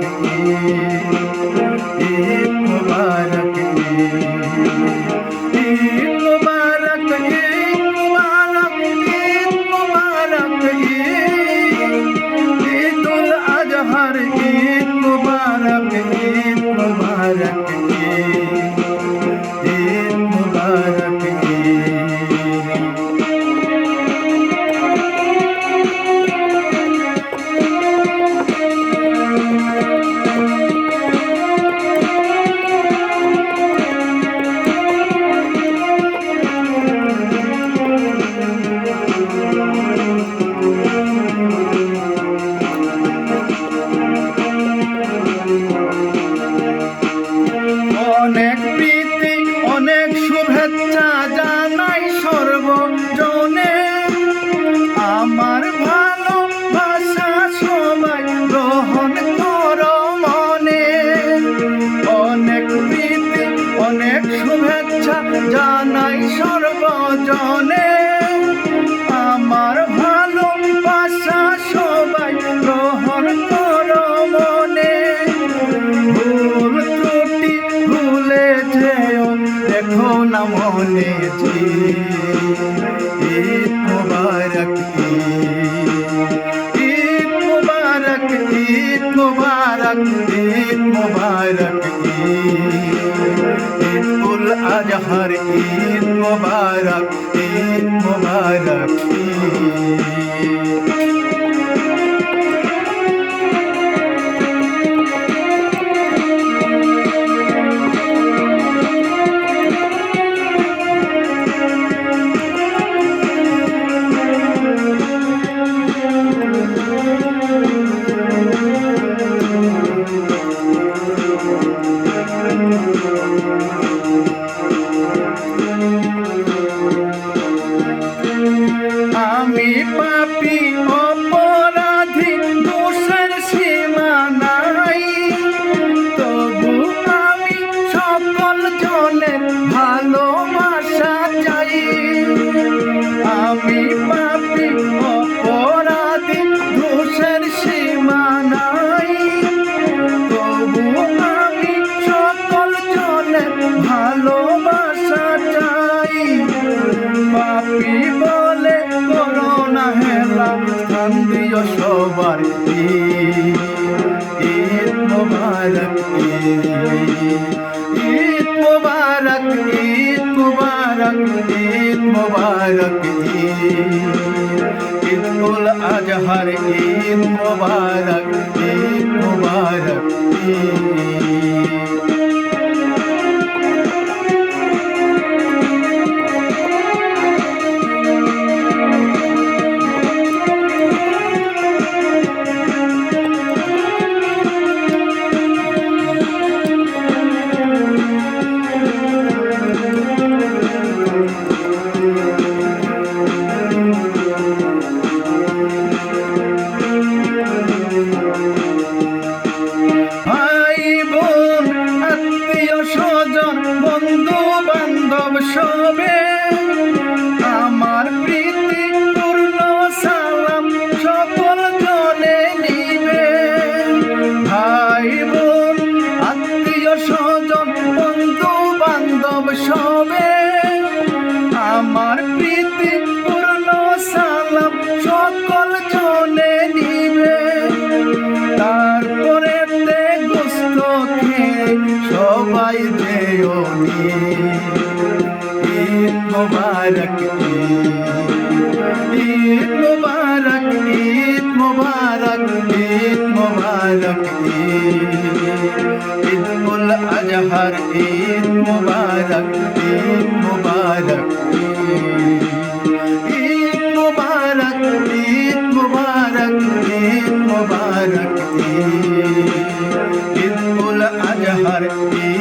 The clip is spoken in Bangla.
Thank you. অনেক প্রীতি, অনেক শুভেচ্ছা জানাই সর্বজনে। আমার ভালোবাসা সবাই গ্রহণ করো মনে। অনেক প্রীতি, অনেক শুভেচ্ছা জানাই সর্বজনে। মনে ঈদ মুবারক ঈদ মুবারক ঈদ মুবারক ঈদ মুবারক ঈদ উল আজহার, ঈদ মুবারক মুবারক Música পাপি বলে করোনা হেলা স্থান দিও সবার ঈদ মুবারক ঈদ মুবারক ঈদ মুবারক ঈদ মুবারক, ঈদ উল আজহার, ঈদ মুবারক ঈদ মুবারক, ঈদ। সবে আমার প্রীতি পূর্ণ সালাম সকল জনে নিবে। ভাই বোন, আত্মীয় স্বজন বন্ধু বান্ধব সবে আমার প্রীতি পূর্ণ সালাম সকল জনে নিবে। তারপরে গোস্ত খেয়ে সবাই যেও ঈদ মুবারক ঈদ মুবারক ঈদ মুবারক ঈদ মুবারক ঈদ উল আজহার, ঈদ মুবারক ঈদ মুবারক ঈদ মুবারক ঈদ মুবারক ঈদ মুবারক ঈদ উল আজহার, ঈদ